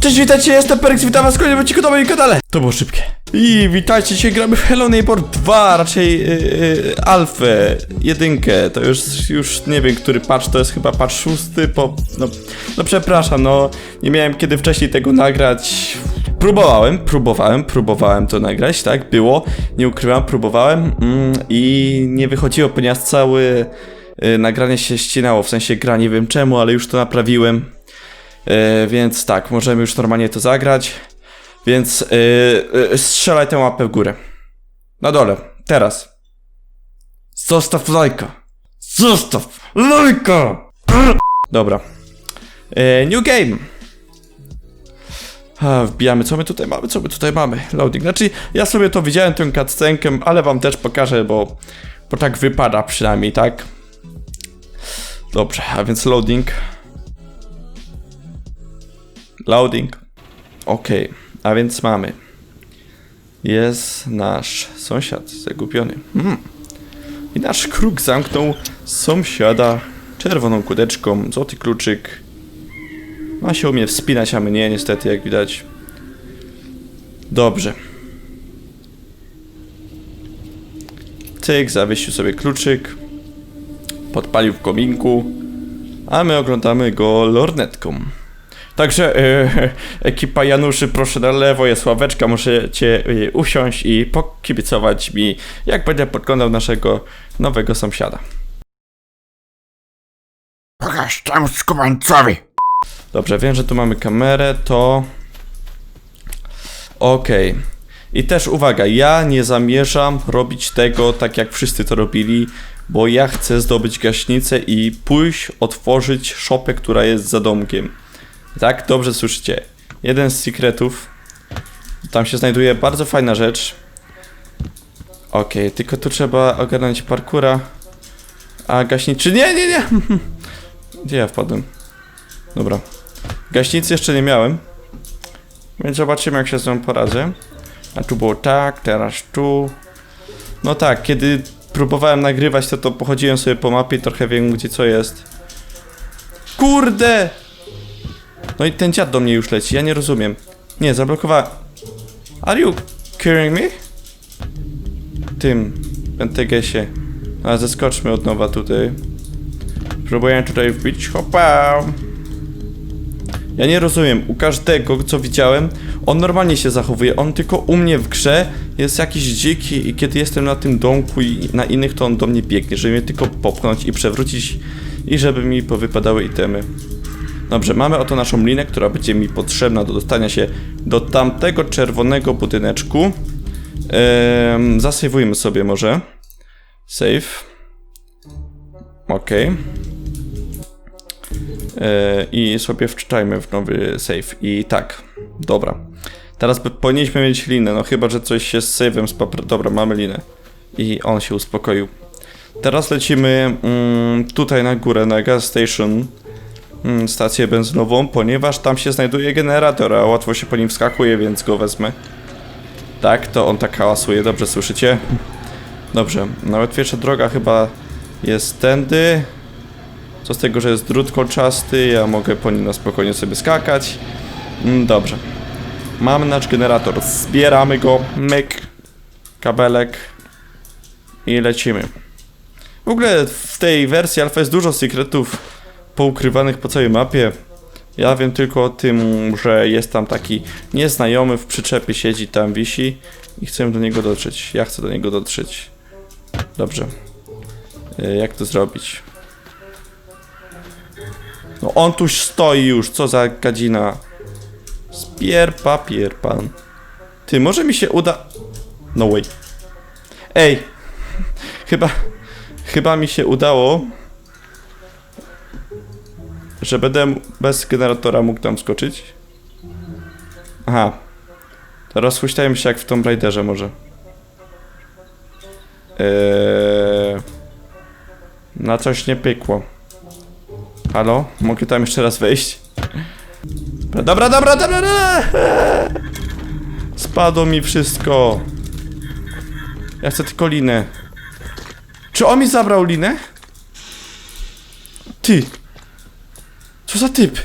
Cześć, witajcie, jestem Perix, witam was w kolejnym odcinku na moim kanale. To było szybkie. I witajcie, dzisiaj gramy w Hello Neighbor 2, raczej yy, yy, Alfę, jedynkę, to już, już nie wiem, który patch, to jest chyba patch szósty, po, no, no przepraszam, no, nie miałem kiedy wcześniej tego nagrać. Próbowałem, próbowałem, próbowałem to nagrać, tak, było, nie ukrywam, próbowałem mm, i nie wychodziło, ponieważ cały yy, nagranie się ścinało, w sensie gra, nie wiem czemu, ale już to naprawiłem. E, więc tak, możemy już normalnie to zagrać. Więc e, e, strzelaj tę łapę w górę. Na dole, teraz. Zostaw lajka. Zostaw lajka. Dobra. New game. A, wbijamy, co my tutaj mamy, co my tutaj mamy. Loading. Znaczy, ja sobie to widziałem, tę cutscenkę, ale wam też pokażę, bo, bo tak wypada przynajmniej, tak? Dobrze, a więc loading. Loading. Ok, a więc mamy. Jest nasz sąsiad zagubiony. Hmm. I nasz kruk zamknął sąsiada czerwoną kudeczką, złoty kluczyk. Ma się umie wspinać, a mnie niestety, jak widać. Dobrze. Cyk, zawiesił sobie kluczyk. Podpalił w kominku. A my oglądamy go lornetką. Także e, ekipa Januszy, proszę na lewo, jest ławeczka, możecie e, usiąść i pokibicować mi, jak będę podglądał naszego nowego sąsiada. Pokaż temu skubańcowi! Dobrze, wiem, że tu mamy kamerę, to... Okej. I też uwaga, ja nie zamierzam robić tego tak jak wszyscy to robili, bo ja chcę zdobyć gaśnicę i pójść otworzyć szopę, która jest za domkiem. Tak, dobrze słyszycie. Jeden z sekretów. Tam się znajduje bardzo fajna rzecz. Okej, tylko tu trzeba ogarnąć parkura. A gaśniczy... Nie, nie, nie! Gdzie ja wpadłem? Dobra. Gaśnicy jeszcze nie miałem. Więc zobaczymy jak się z nią poradzę. A tu było tak, teraz tu. No tak, kiedy próbowałem nagrywać to to pochodziłem sobie po mapie trochę wiem gdzie co jest. Kurde! No i ten dziad do mnie już leci, ja nie rozumiem. Nie, zablokowałem. Are you kidding me? Tym, Pentegesie. A zeskoczmy od nowa tutaj. Próbuję tutaj wbić. Hopa! Ja nie rozumiem, u każdego, co widziałem, on normalnie się zachowuje. On tylko u mnie w grze jest jakiś dziki i kiedy jestem na tym domku i na innych, to on do mnie biegnie, żeby mnie tylko popchnąć i przewrócić i żeby mi powypadały itemy. Dobrze, mamy oto naszą linę, która będzie mi potrzebna do dostania się do tamtego czerwonego budyneczku. Ehm, zasejwujmy sobie może. Save. Ok. E, I sobie wczytajmy w nowy save. I tak, dobra. Teraz powinniśmy mieć linę, no chyba, że coś się z save'em spapr... Dobra, mamy linę. I on się uspokoił. Teraz lecimy mm, tutaj na górę, na gas station, stację benzynową, ponieważ tam się znajduje generator, a łatwo się po nim wskakuje, więc go wezmę. Tak, to on tak hałasuje, dobrze słyszycie? Dobrze, nawet pierwsza droga chyba jest tędy. Co z tego, że jest drut kolczasty, ja mogę po nim na spokojnie sobie skakać. Mm, Dobrze. Mamy nasz generator, zbieramy go, myk, kabelek i lecimy. W ogóle w tej wersji alfa jest dużo sekretów poukrywanych po całej mapie. Ja wiem tylko o tym, że jest tam taki nieznajomy w przyczepie siedzi, tam wisi i chcę do niego dotrzeć. Ja chcę do niego dotrzeć. Dobrze. Y, Jak to zrobić? No on tu stoi już, co za gadzina. Spier papier pan. Ty, może mi się uda... No way. Ej! Chyba... Chyba mi się udało... Że będę bez generatora mógł tam skoczyć. Aha. Teraz huśtajmy się jak w Tomb Raiderze może. Eee... Na coś nie pykło. Halo? Mogę tam jeszcze raz wejść? Dobra, dobra, dobra, dobra! Spadło mi wszystko. Ja chcę tylko linę. Czy on mi zabrał linę? Ty. Co za typ?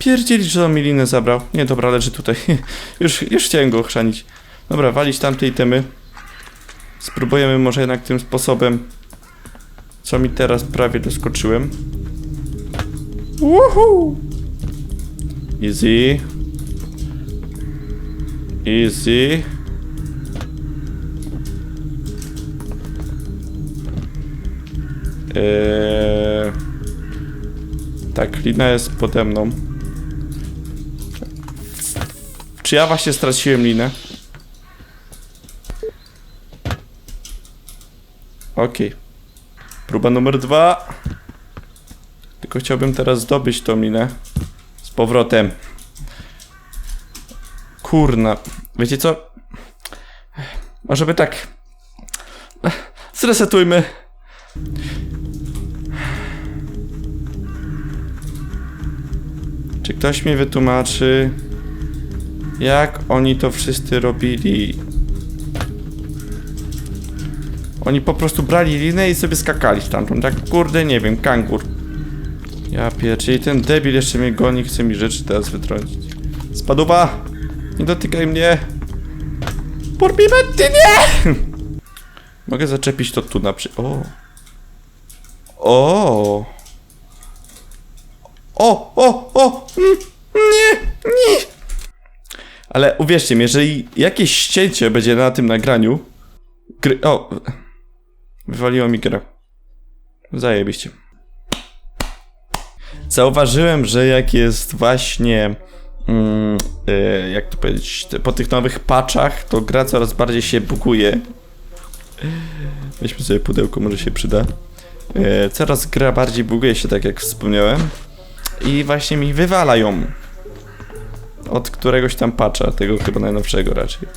pierdzielić, że on mi linę zabrał. Nie, dobra, leży tutaj. już, już chciałem go ochrzanić. Dobra, walić tamte itemy. Spróbujemy może jednak tym sposobem. Co mi teraz prawie doskoczyłem. Woohoo! Easy. Easy. Eee... Tak, lina jest pode mną. Czy ja właśnie straciłem linę? Okej. Próba numer dwa. Tylko chciałbym teraz zdobyć tą linę. Z powrotem. Kurna. Wiecie co? Może by tak. Zresetujmy. Czy ktoś mi wytłumaczy, jak oni to wszyscy robili? Oni po prostu brali linę i sobie skakali stamtąd, tak kurde, nie wiem, kangur. Ja pierdzie, i ten debil jeszcze mnie goni, chce mi rzeczy teraz wytrącić. Spaduba! Nie dotykaj mnie! Porbimetty, nie! Mogę zaczepić to tu na przy... O! O! O, o, o! Mm, Nie, nie! Ale uwierzcie mi, jeżeli jakieś ścięcie będzie na tym nagraniu. Gry. O! Wywaliło mi grę. Zajebiście. Zauważyłem, że jak jest właśnie. Mm, y, jak to powiedzieć? Po tych nowych patchach, to gra coraz bardziej się buguje. Weźmy sobie pudełko, może się przyda. Y, coraz gra bardziej buguje się, tak jak wspomniałem i właśnie mi wywala ją. Od któregoś tam patcha, tego chyba najnowszego raczej.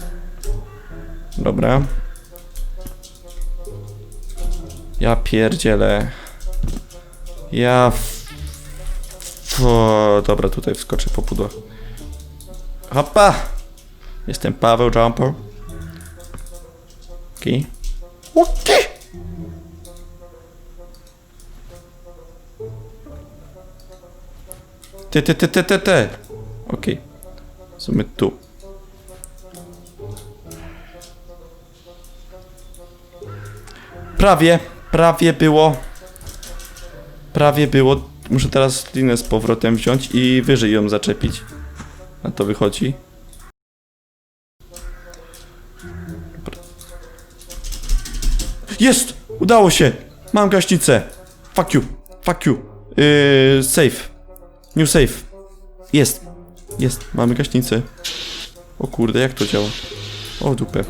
Dobra. Ja pierdzielę. Ja... o, dobra, tutaj wskoczę po pudło. Hopa! Jestem Paweł Jumper. Okej. Okej! Ty, ty, ty, ty, ty, ty. Okej. Sumie tu. Prawie, prawie było. Prawie było. Muszę teraz linę z powrotem wziąć i wyżej ją zaczepić. A to wychodzi. Jest! Udało się! Mam gaśnicę! Fuck you! Fuck you! Yy, safe. New safe. Jest. Jest. Mamy gaśnicę. O kurde, jak to działa? O dupę.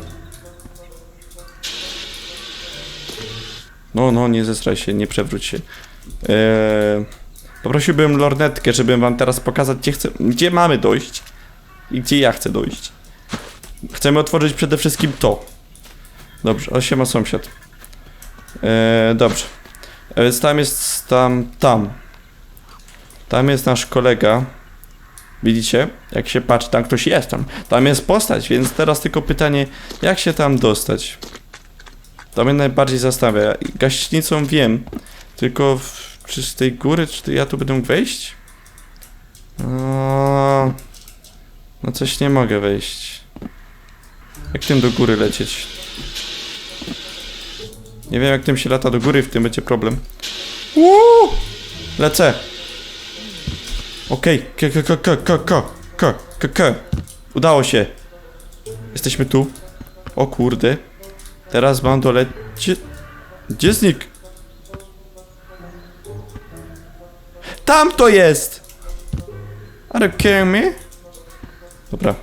No, no, nie zesraj się, nie przewróć się. Eee, poprosiłbym lornetkę, żebym wam teraz pokazać, gdzie, chcę, gdzie mamy dojść. I gdzie ja chcę dojść. Chcemy otworzyć przede wszystkim to. Dobrze, o siema sąsiad. Eee, dobrze. Więc tam jest, tam, tam. Tam jest nasz kolega. Widzicie? Jak się patrzy, tam ktoś jest tam. Tam jest postać, więc teraz tylko pytanie, jak się tam dostać? To mnie najbardziej zastanawia. Gaśnicą wiem, tylko w, czy z tej góry, czy ja tu będę mógł wejść? No, no coś nie mogę wejść. Jak tym do góry lecieć? Nie wiem jak tym się lata do góry, w tym będzie problem. Uuu! Lecę! Okej, k, k, k, k, k, k, k, k, k. Udało się. Jesteśmy tu. O kurde. Teraz mam dolecieć... Gdzie znik? Tam to jest! Are you kidding me? Dobra.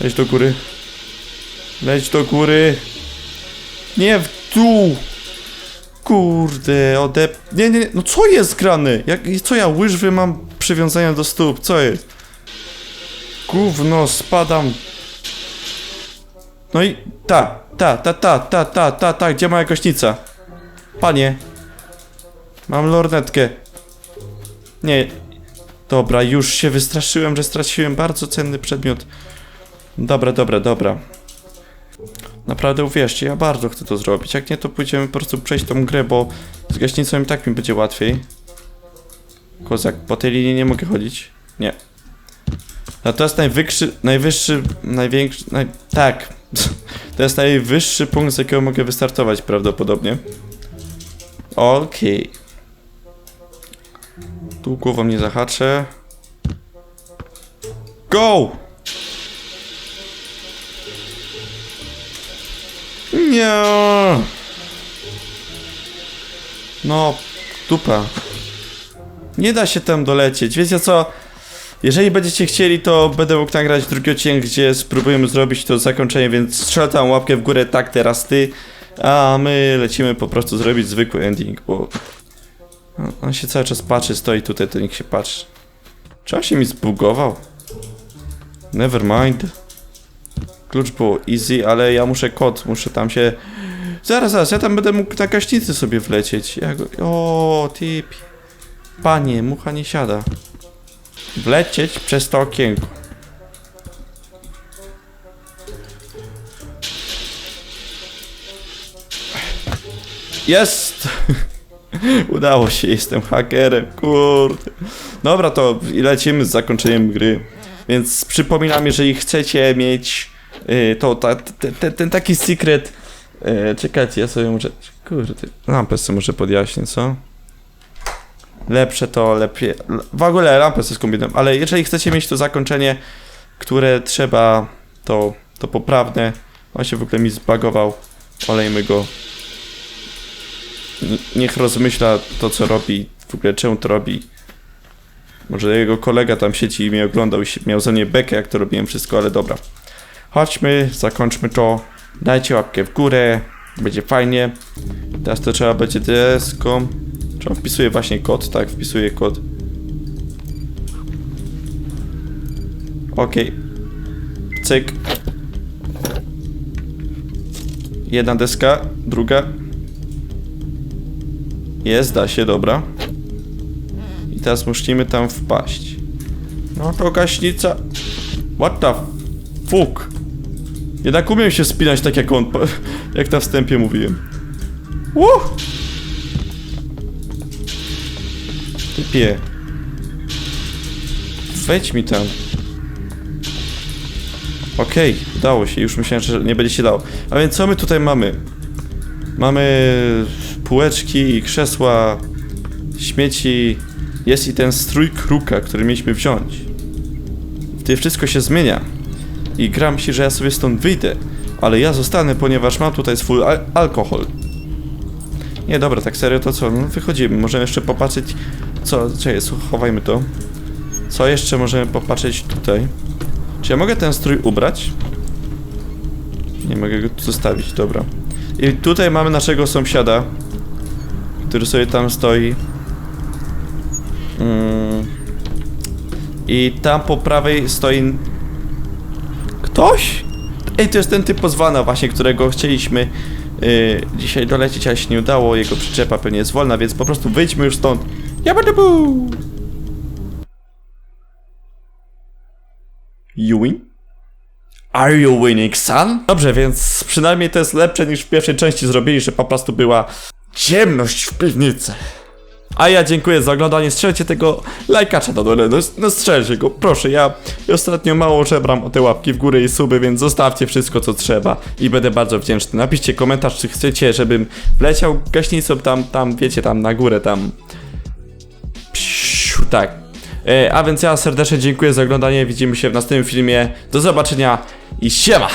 Leć do góry. Leć do góry. Nie w dół. Kurde, ode... Nie, nie, nie, no co jest grane? Jak, co ja, łyżwy mam przywiązania do stóp, co jest? Gówno, spadam. No i ta, ta, ta, ta, ta, ta, ta, ta, gdzie moja gośnica? Panie. Mam lornetkę. Nie. Dobra, już się wystraszyłem, że straciłem bardzo cenny przedmiot. Dobra, dobra, dobra. Naprawdę uwierzcie, ja bardzo chcę to zrobić. Jak nie, to pójdziemy po prostu przejść tą grę, bo z gaśnicą i tak mi będzie łatwiej. Kozak, po tej linii nie mogę chodzić. Nie. To jest najwyższy, najwyższy, największy, naj... tak. To jest najwyższy punkt, z jakiego mogę wystartować prawdopodobnie. Okej. Tu głową nie zahaczę. Go! Nie. No, dupa. Nie da się tam dolecieć. Wiecie co? Jeżeli będziecie chcieli, to będę mógł nagrać drugi odcinek, gdzie spróbujemy zrobić to zakończenie, więc strzel tam łapkę w górę, tak teraz ty, a my lecimy po prostu zrobić zwykły ending, bo on- się cały czas patrzy, stoi tutaj, to nikt się patrzy. Czy on się mi zbugował? Never mind. Klucz było easy, ale ja muszę kod, muszę tam się... Zaraz, zaraz, ja tam będę mógł na gaśnicy sobie wlecieć. Ja go... O, typ. Panie, mucha nie siada. Wlecieć przez to okienko. Jest! Udało się, jestem hakerem, kurde. Dobra, to lecimy z zakończeniem gry. Więc przypominam, jeżeli chcecie mieć to, ta, te, te, ten taki secret. Y, czekajcie, ja sobie muszę. Kurde, lampę sobie muszę podjaśnić, co? Lepsze to lepiej. W ogóle lampę sobie skombinuję, ale jeżeli chcecie mieć to zakończenie, które trzeba, to, to poprawne. On się w ogóle mi zbagował. Olejmy go. Niech rozmyśla to, co robi, w ogóle czemu to robi. Może jego kolega tam siedzi i mnie oglądał i miał za mnie bekę, jak to robiłem wszystko, ale dobra. Chodźmy, zakończmy to. Dajcie łapkę w górę, będzie fajnie. Teraz to trzeba będzie deską. Czy on wpisuje właśnie kod? Tak, wpisuje kod. Okej. Cyk. Jedna deska, druga. Jest, da się, dobra. I teraz musimy tam wpaść. No to gaśnica. What the fuck? Jednak umiem się spinać tak jak on, jak na wstępie mówiłem. Uh! Typie. Wejdź mi tam. Okej, udało się. Już myślałem, że nie będzie się dało. A więc co my tutaj mamy? Mamy półeczki, krzesła, śmieci. Jest i ten strój kruka, który mieliśmy wziąć. Wtedy wszystko się zmienia. I gram się, że ja sobie stąd wyjdę. Ale ja zostanę, ponieważ mam tutaj swój al alkohol. Nie, dobra, tak serio, to co? No wychodzimy. Możemy jeszcze popatrzeć... Co? Czekaj, chowajmy to. Co jeszcze możemy popatrzeć tutaj? Czy ja mogę ten strój ubrać? Nie mogę go tu zostawić, dobra. I tutaj mamy naszego sąsiada, który sobie tam stoi. Mm. I tam po prawej stoi... Ktoś? Ej, to jest ten typ pozwana właśnie, którego chcieliśmy y, dzisiaj dolecieć, ale się nie udało. Jego przyczepa pewnie jest wolna, więc po prostu wyjdźmy już stąd. Jabadabu! You win? Are you winning, son? Dobrze, więc przynajmniej to jest lepsze niż w pierwszej części zrobili, że po prostu była ciemność w piwnicy. A ja dziękuję za oglądanie. Strzelcie tego lajkacza na dole. No, no strzelcie go, proszę. Ja ostatnio mało żebram o te łapki w górę i suby, więc zostawcie wszystko co trzeba i będę bardzo wdzięczny. Napiszcie komentarz, czy chcecie, żebym wleciał gaśnicą tam, tam, wiecie, tam na górę, tam. Psiu, tak. E, a więc ja serdecznie dziękuję za oglądanie. Widzimy się w następnym filmie. Do zobaczenia i siema!